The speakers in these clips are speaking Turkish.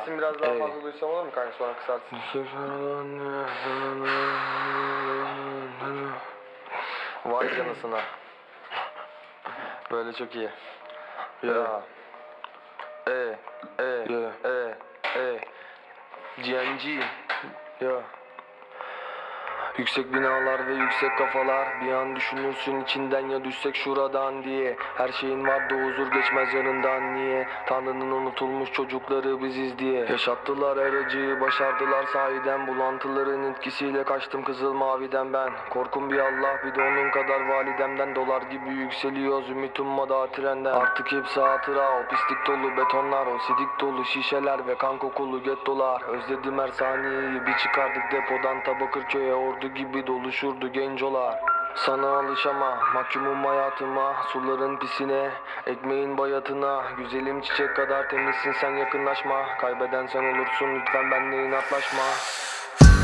Sesim biraz daha fazla duysam olur mu kanka sonra kısarsın. Vay canısına. Böyle çok iyi. Ya. E, e, e, e. GNG. Ya. Yüksek binalar ve yüksek kafalar Bir an düşünürsün içinden ya düşsek şuradan diye. Her şeyin vardı huzur geçmez yanından niye? Tanrı'nın unutulmuş çocukları biziz diye. Yaşattılar her acıyı başardılar sahiden. Bulantıların etkisiyle kaçtım kızıl maviden ben. Korkum bir Allah bir de onun kadar validemden. Dolar gibi yükseliyoruz ümit ummadı trenden. Artık hepsi hatıra o pislik dolu betonlar O sidik dolu şişeler ve kan kokulu gettolar. Özledim her saniyeyi bir çıkardık depodan Tabakırköy'e ordu gibi doluşurdu gencolar sana alışama, mahkumum hayatıma, suların pisine, ekmeğin bayatına, güzelim çiçek kadar temizsin sen yakınlaşma, kaybeden sen olursun lütfen benle inatlaşma.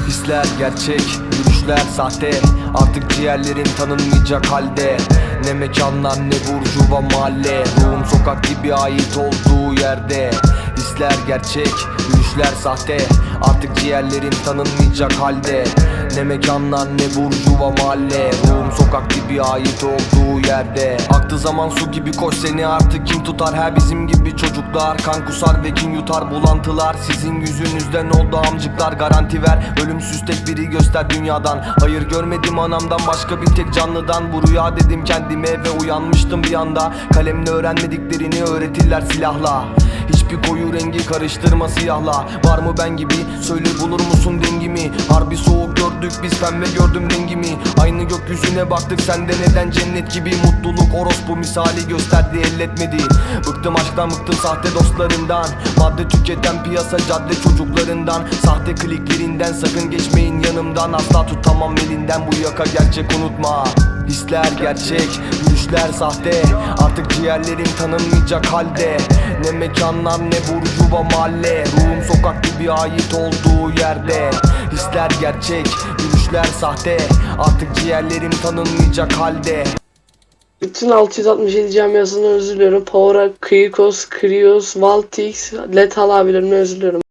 Hisler gerçek, yürüyüşler sahte. Artık ciğerlerim tanınmayacak halde. Ne mekanlar ne burjuva mahalle. Ruhum sokak gibi ait olduğu yerde. Hisler gerçek, yürüyüşler sahte. Artık ciğerlerim tanınmayacak halde. Ne mekanlar ne burjuva mahalle. Ruhum sokak gibi ait olduğu yerde. Aktı zaman su gibi koş seni artık kim tutar? Her bizim gibi çocuklar Kan kusar ve kin yutar. Bulantılar Sizin yüzünüzden oldu amcıklar. Garanti ver ölümsüz tek biri göster dünyadan. Hayır görmedim anamdan başka bir tek canlıdan. Bu rüya dedim kendime ve uyanmıştım bir anda. Kalemle öğrenmediklerini öğretirler silahla. Hiçbir koyu rengi karıştırma siyahla Var mı ben gibi? Söyle bulur musun dengimi? Harbi soğuk gördük biz pembe gördüm rengimi? Aynı gökyüzüne baktık sende neden cennet gibi? Mutluluk orospu misali gösterdi elletmedi. Bıktım aşktan bıktım sahte dostlarından. Madde tüketen piyasa cadde çocuklarından. Sahte kliklerinden sakın geçmeyin yanımdan. Asla tutamam elinden bu yaka gerçek unutma. Hisler gerçek, yürüyüşler sahte. Artık ciğerlerim tanınmayacak halde. Ne mekanlar ne burjuva mahalle. Ruhum sokak gibi ait olduğu yerde. Hisler gerçek, yürüyüşler sahte. Artık ciğerlerim tanınmayacak halde. Bütün 667 camiasından özür diliyorum. Power'a, Krikos, Krios, Valtix, Lethal abilerimden özür diliyorum.